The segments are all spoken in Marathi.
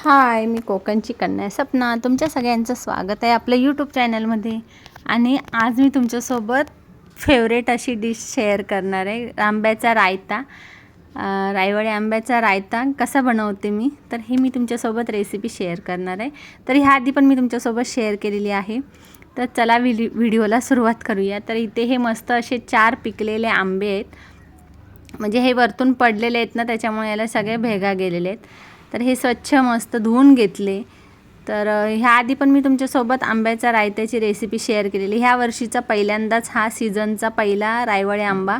हाय मी कोकणची कन्या सपना. तुमच्या सगळ्यांचं स्वागत आहे आपल्या यूट्यूब चॅनलमध्ये आणि आज मी तुमच्यासोबत फेवरेट अशी डिश शेअर करणार आहे. आंब्याचा रायता. रायवाडी आंब्याचा रायता. कसा बनवते मी? तर हे मी तुमच्यासोबत रेसिपी शेअर करणार आहे. तर ह्या आधी पण मी तुमच्यासोबत शेअर केलेली आहे. तर चला व्हिडि व्हिडिओला सुरुवात करूया. तर इथे हे मस्त असे चार पिकलेले आंबे आहेत. म्हणजे हे वरतून पडलेले आहेत ना त्याच्यामुळे याला सगळे भेगा गेलेले आहेत. तर हे स्वच्छ मस्त धुवून घेतले. तर ह्या आधी पण मी तुमच्यासोबत आंब्याच्या रायत्याची रेसिपी शेअर केलेली. ह्या वर्षीचा पहिल्यांदाच हा सीझनचा पहिला रायवळे आंबा.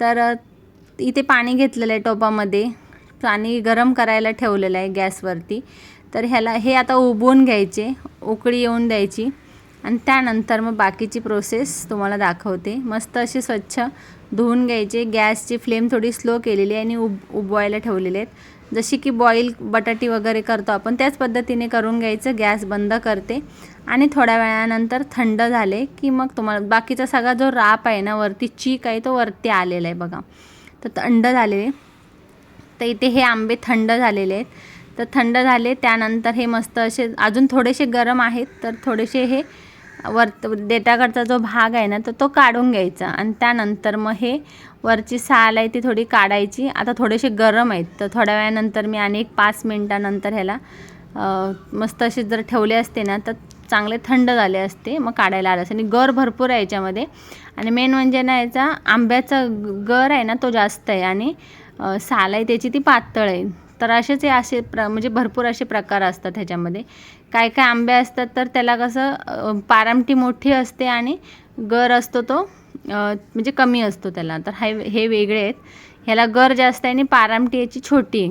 तर इथे पाणी घेतलेलं आहे टोपामध्ये. पाणी गरम करायला ठेवलेलं आहे गॅसवरती. तर ह्याला हे आता उबवून घ्यायचे. उकळी येऊन द्यायची. आणि त्यानंतर मग बाकीची प्रोसेस तुम्हाला दाखवते. मस्त असे स्वच्छ धुवून घ्यायचे. गॅसची फ्लेम थोडी स्लो केलेली आहे आणि उब उबवायला ठेवलेले आहेत. जशी की बॉईल बटाटी वगैरे करतो आपण त्याच पद्धतीने करून घ्यायचं. गॅस बंद करते. आणि थोड्या वेळानंतर थंड झाले की मग तुम्हाला बाकीचा सगळा जो राप आहे ना वरती चीक आहे तो वरती आलेला आहे बघा. तर थंड झालेले. तर इथे हे आंबे थंड झालेले आहेत. तर थंड झाले. त्यानंतर हे मस्त असे अजून थोडेसे गरम आहेत. तर थोडेसे हे वरत देठाकडचा जो भाग आहे ना तर तो काढून घ्यायचा. आणि त्यानंतर मग हे वरची साल आहे ती थोडी काढायची. आता थोडेसे गरम आहेत तर थोड्या वेळानंतर मी आणि एक पाच मिनटानंतर ह्याला मस्त असे जर ठेवले असते ना तर चांगले थंड झाले असते मग काढायला आलं असते. आणि गर भरपूर आहे याच्यामध्ये. आणि मेन म्हणजे ना याचा आंब्याचा गर आहे ना तो जास्त आहे. आणि साल आहे त्याची ती पातळ आहे. तर असेच हे असे प्र म्हणजे भरपूर असे प्रकार असतात ह्याच्यामध्ये. काय काय आंबे असतात तर त्याला कसं पारामटी मोठी असते आणि गर असतो तो म्हणजे कमी असतो त्याला. तर हे हे वेगळे आहेत. ह्याला गर जास्त आहे आणि पारामटी याची छोटी.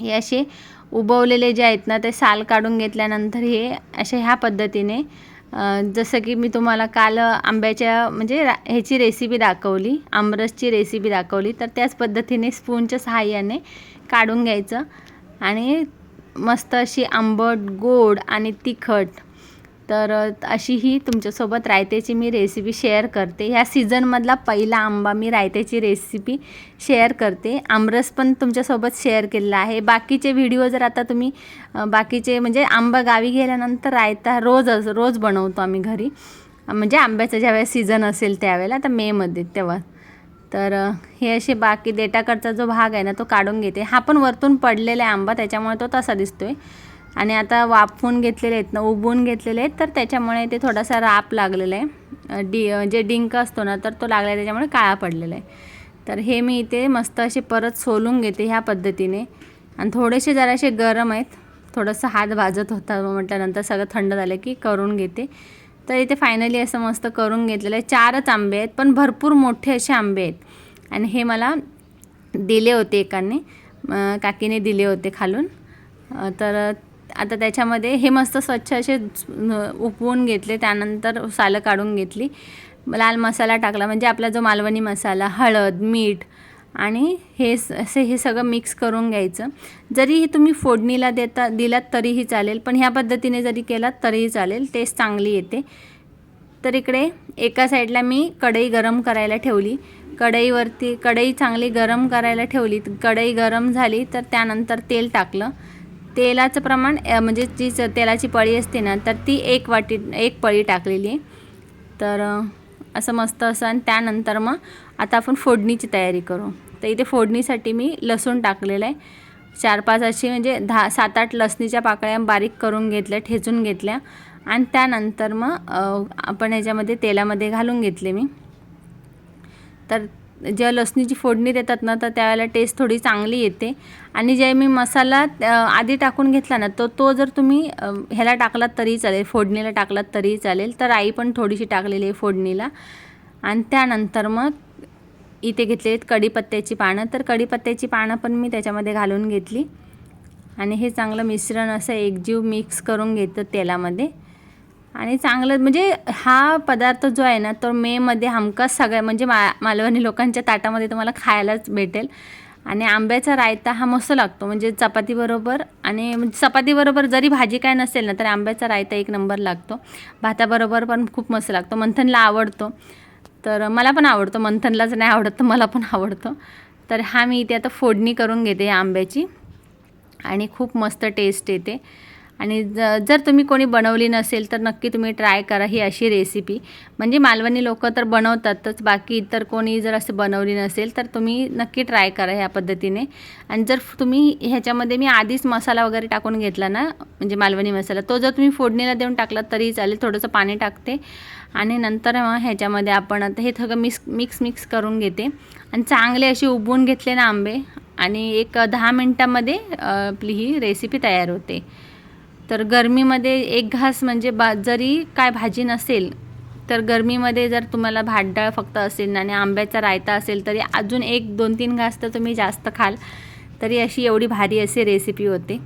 हे असे उबवलेले जे आहेत ना ते साल काढून घेतल्यानंतर हे असे ह्या पद्धतीने जसं की मी तुम्हाला काल आंब्याच्या म्हणजे रा- ह्याची रेसिपी दाखवली आमरसची रेसिपी दाखवली. तर त्याच पद्धतीने स्पूनच्या सहाय्याने काढून घ्यायचं. आणि मस्त अशी आंबट गोड आणि तिखट तर अशी ही तुमच्यासोबत रायत्याची मी रेसिपी शेअर करते. ह्या सीझनमधला पहिला आंबा मी रायत्याची रेसिपी शेअर करते. आमरस पण तुमच्यासोबत शेअर केलेला आहे. बाकीचे व्हिडिओ जर आता तुम्ही बाकीचे म्हणजे आंबा गावी गेल्यानंतर रायता रोज रोज बनवतो आम्ही घरी. म्हणजे आंब्याचा ज्यावेळेस सीझन असेल त्यावेळेला तर मेमध्ये तेव्हा. तर हे असे बाकी देटाकडचा जो भाग आहे ना तो काढून घेते. हा पण वरतून पडलेला आहे आंबा त्याच्यामुळे तो तसा दिसतो आहे आणि आता वाफवून घेतलेले आहेत ना उबवून घेतलेले आहेत तर त्याच्यामुळे ते थोडासा राप लागलेला आहे. डि डी जे डिंक असतो ना तर तो लागला आहे त्याच्यामुळे काळा पडलेला आहे. तर हे मी इथे मस्त असे परत सोलून घेते ह्या पद्धतीने. आणि थोडेसे जरासे गरम आहेत. थोडंसं हात भाजत होता म्हटल्यानंतर सगळं थंड झालं की करून घेते. तर इथे फायनली असं मस्त करून घेतलेलं आहे. चारच आंबे आहेत पण भरपूर मोठे असे आंबे आहेत. आणि हे मला दिले होते एकाने. काकीने दिले होते खालून. तर आता त्याच्यामध्ये हे मस्त स्वच्छ असे उपवून घेतले त्यानंतर सालं काढून घेतली. लाल मसाला टाकला म्हणजे आपला जो मालवणी मसाला हळद मीठ आणि हे असे हे सगळं मिक्स करून घ्यायचं. जरी हे तुम्ही फोडणीला देता दिलात तरीही चालेल पण ह्या पद्धतीने जरी केलात तरीही चालेल टेस्ट चांगली येते. तर इकडे एका साईडला मी कढई गरम करायला ठेवली. कढईवरती कढई चांगली गरम करायला ठेवली. कढई गरम झाली तर त्यानंतर तेल टाकलं. तेलाचं प्रमाण म्हणजे जी तेलाची पळी असते ना तर ती एक वाटी एक पळी टाकलेली. तर असं मस्त असं आणि त्यानंतर मग आता आपण फोडणीची तयारी करू. तर इथे फोडणीसाठी मी लसूण टाकलेलं आहे. चार पाच अशी म्हणजे दहा सात आठ लसणीच्या पाकळ्या बारीक करून घेतल्या ठेचून घेतल्या. आणि त्यानंतर मग आपण ह्याच्यामध्ये तेलामध्ये घालून घेतले मी. तर जेव्हा लसणीची फोडणी देतात ना तर त्यावेळेला टेस्ट थोडी चांगली येते. आणि जे मी मसाला आधी टाकून घेतला ना तो तो जर तुम्ही ह्याला टाकलात तरी चालेल फोडणीला टाकलात तरी चालेल तर आई पण थोडीशी टाकलेली आहे फोडणीला. आणि त्यानंतर मग इथे घेतले आहेत कढीपत्त्याची पानं तर कढीपत्त्याची पानं पण मी त्याच्यामध्ये घालून घेतली. आणि हे चांगलं मिश्रण असं एकजीव मिक्स करून घेतं तेलामध्ये. आणि चांगलं म्हणजे हा पदार्थ जो आहे ना तो मेमध्ये हमखास सगळ्या म्हणजे मा मालवणी लोकांच्या ताटामध्ये तुम्हाला खायलाच भेटेल. आणि आंब्याचा रायता हा मस्त लागतो म्हणजे चपातीबरोबर आणि म्हणजे चपातीबरोबर जरी भाजी काय नसेल ना तरी आंब्याचा रायता एक नंबर लागतो. भाताबरोबर पण खूप मस्त लागतो. मंथनला आवडतो. तर मला पण आवडतो. मंथनलाच नाही आवडत तर मला पण आवडतो. तर हा मी इथे आता फोडणी करून घेते या आंब्याची. आणि खूप मस्त टेस्ट येते. आणि ज जर तुम्ही कोणी बनवली नसेल तर नक्की तुम्ही ट्राय करा ही अशी रेसिपी म्हणजे मालवणी लोक तर बनवतातच बाकी इतर कोणी जर असं बनवली नसेल तर तुम्ही नक्की ट्राय करा ह्या पद्धतीने. आणि जर तुम्ही ह्याच्यामध्ये मी आधीच मसाला वगैरे टाकून घेतला ना म्हणजे मालवणी मसाला तो जर तुम्ही फोडणीला देऊन टाकला तरी चालेल थोडंसं पाणी टाकते. आणि नंतर मग ह्याच्यामध्ये आपण आता हे सगळं मिक्स मिक्स मिक्स करून घेते. आणि चांगले असे उबवून घेतले ना आंबे आणि एक दहा मिनटामध्ये आपली ही रेसिपी तयार होते. तर गरमीमध्ये एक घास म्हणजे बा जरी काय भाजी नसेल तर गरमीमध्ये जर तुम्हाला भातडाळ फक्त असेल आणि आंब्याचा रायता असेल तरी अजून एक दोन तीन घास तर तुम्ही जास्त खाल. तरी अशी एवढी भारी अशी रेसिपी होते.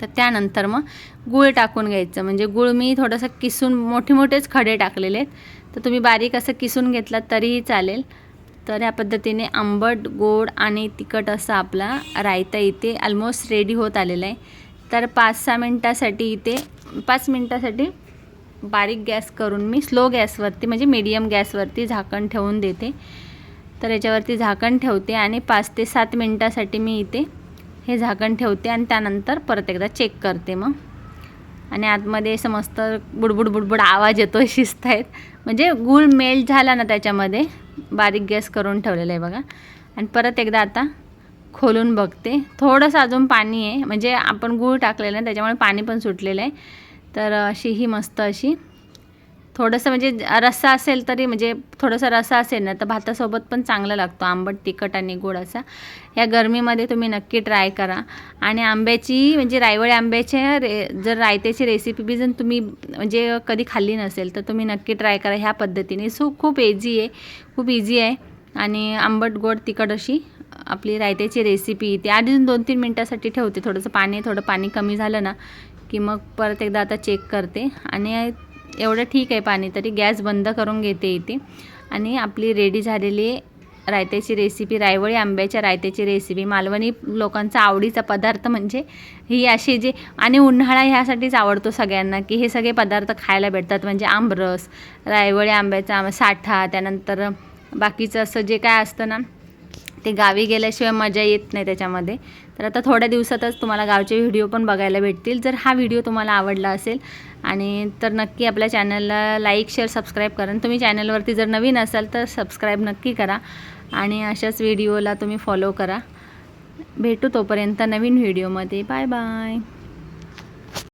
तर त्यानंतर मग गूळ टाकून घ्यायचं. म्हणजे गूळ मी थोडंसं किसून मोठे मोठेच खडे टाकलेले आहेत. तर तुम्ही बारीक असं किसून घेतलात तरीही चालेल. तर या पद्धतीने आंबट गोड आणि तिखट असा आपला रायता इथे ऑलमोस्ट रेडी होत आलेला आहे. तर पाच सहा मिनटासाठी इथे पाच मिनटासाठी बारीक गॅस करून मी स्लो गॅसवरती म्हणजे मीडियम गॅसवरती झाकण ठेवून देते. तर याच्यावरती झाकण ठेवते आणि पाच ते सात मिनटासाठी मी इथे हे झाकण ठेवते आणि त्यानंतर परत एकदा चेक करते मग. आणि आतमध्ये असं मस्त बुडबुड बुडबुड आवाज येतो शिजत आहेत म्हणजे गूळ मेल्ट झाला ना त्याच्यामध्ये बारीक गॅस करून ठेवलेला आहे बघा. आणि परत एकदा आता खोलून बघते. थोडंसं अजून पाणी आहे. म्हणजे आपण गूळ टाकलेलं आहे त्याच्यामुळे पाणी पण सुटलेलं आहे. तर अशी ही मस्त अशी. थोडंसं म्हणजे रस्सा असेल तरी म्हणजे थोडंसं रस्सा असेल ना तर भातासोबत पण चांगला लागतो. आंबट तिखट आणि गोड असा. या गरमीमध्ये तुम्ही नक्की ट्राय करा. आणि आंब्याची म्हणजे रायवळी आंब्याच्या रे जर रायत्याची रेसिपी बी जर तुम्ही म्हणजे कधी खाल्ली नसेल तर तुम्ही नक्की ट्राय करा ह्या पद्धतीने. सो खूप इझी आहे. खूप इझी आहे. आणि आंबट गोड तिखट अशी आपली रायत्याची रेसिपी ती आधी दोन तीन मिनटासाठी ठेवते. थोडंसं पाणी थोडं पाणी कमी झालं ना की मग परत एकदा आता चेक करते. आणि एवढं ठीक आहे पाणी तरी गॅस बंद करून घेते इथे. आणि आपली रेडी झालेली रायत्याची रेसिपी रायवळी आंब्याच्या रायत्याची रेसिपी मालवणी लोकांचा आवडीचा पदार्थ म्हणजे ही अशी जे आणि उन्हाळा ह्यासाठीच आवडतो सगळ्यांना की हे सगळे पदार्थ खायला भेटतात. म्हणजे आंबरस रायवळी आंब्याचा आंबा- साठा त्यानंतर बाकीचं असं जे काय असतं ना ते गावी गेल्याशिवाय मजा येत नाही त्याच्यामध्ये. तर आता थोड्या दिवसातच तुम्हाला गावचे व्हिडिओ पण बघायला भेटतील. जर हा व्हिडिओ तुम्हाला आवडला असेल आणि तर नक्की आपल्या चॅनलला लाईक शेअर सबस्क्राईब करा. आणि तुम्ही चॅनलवरती जर नवीन असाल तर सबस्क्राईब नक्की करा आणि अशाच व्हिडिओला तुम्ही फॉलो करा. भेटू तोपर्यंत नवीन व्हिडिओमध्ये. Bye bye.